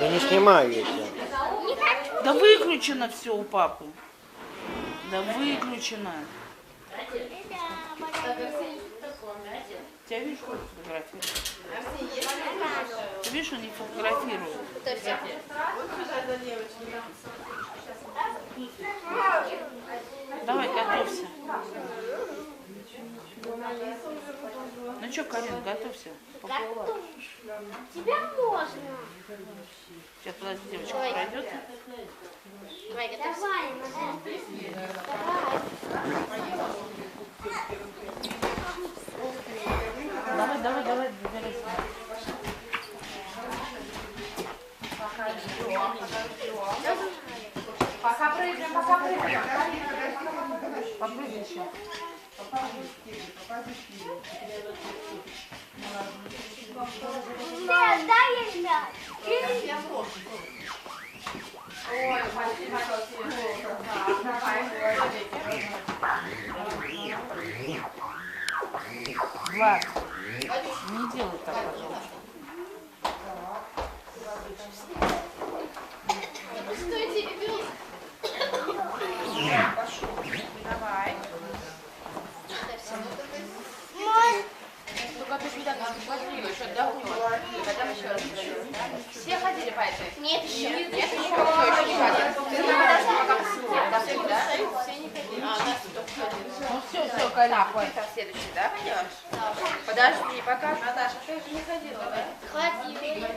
Я не снимаю. Не хочу. Да выключено все у папы. Да выключено. Тебя видишь, как фотографируют? Ты видишь, они фотографируют. Давай, готовься. Ну что, Карин, готовься. Поплыла. Тебя можно. Сейчас, подожди, девочка пройдет. Давай, готовься. Давай, Давай, давай, давай, выбирайся. Пока прыгаем, пока прыгаем. Попрыгай еще. Нет, дай ей мяч. Ой. Влад, не делай так, пожалуйста. Стойте, ребенок. Давай. Только ты сюда посмотри, еще отдохнешь. Потом еще раз. Все ходили по этой? Нет, еще. Нет, еще кто еще не ходил? Ты не все, да, все? Все не ходили. А. Ну все, все, Карин, Так, ты следующий, да, пойдешь? Подожди, пока. Наташа, ты же не ходила, да? Ходила.